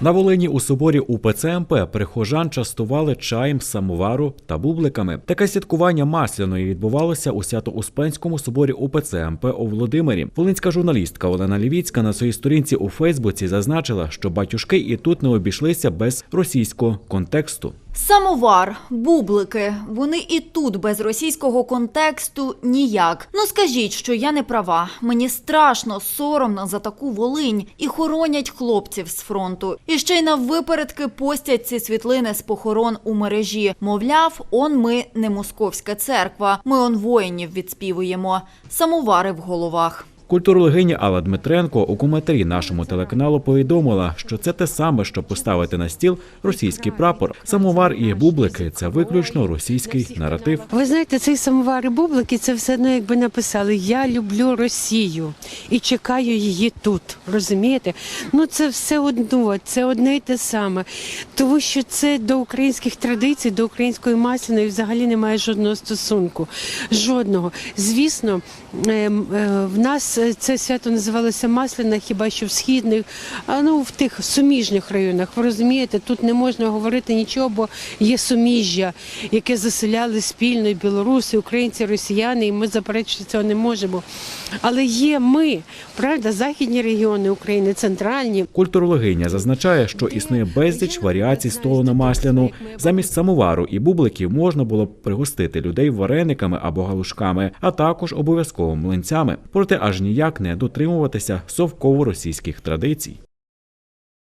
На Волині у соборі УПЦ МП прихожан частували чаєм самовару та бубликами. Таке святкування масляної відбувалося у Свято-Успенському соборі УПЦ МП у Володимирі. Волинська журналістка Олена Лівіцька на своїй сторінці у Фейсбуці зазначила, що батюшки і тут не обійшлися без російського контексту. Самовар, бублики, вони і тут без російського контексту ніяк. Ну скажіть, що я не права. Мені страшно, соромно за таку Волинь і хоронять хлопців з фронту. І ще й на випередки постять ці світлини з похорон у мережі. Мовляв, он ми не московська церква. Ми он воїнів відспівуємо. Самовари в головах. Культурологиня Алла Дмитренко у коментарі нашому телеканалу повідомила, що це те саме, що поставити на стіл російський прапор. Самовар і бублики це виключно російський наратив. Ви знаєте, цей самовар і бублики це все одно, якби написали Я люблю Росію і чекаю її тут. Розумієте? Ну це все одно, це одне й те саме. Тому що це до українських традицій, до української масляної взагалі немає жодного стосунку. Жодного. Звісно, ем, е, в нас це свято називалося Масляна, хіба що в східних, а ну в тих суміжних районах. Ви розумієте, тут не можна говорити нічого, бо є суміжжя, яке заселяли спільно білоруси, українці, росіяни, і ми заперечити цього не можемо. Але є ми, правда, західні регіони України, центральні. Культурологиня зазначає, що існує безліч варіацій столу на масляну. Замість самовару і бубликів можна було б пригостити людей варениками або галушками, а також обов'язково млинцями. Проте аж ніяк не дотримуватися совково-російських традицій.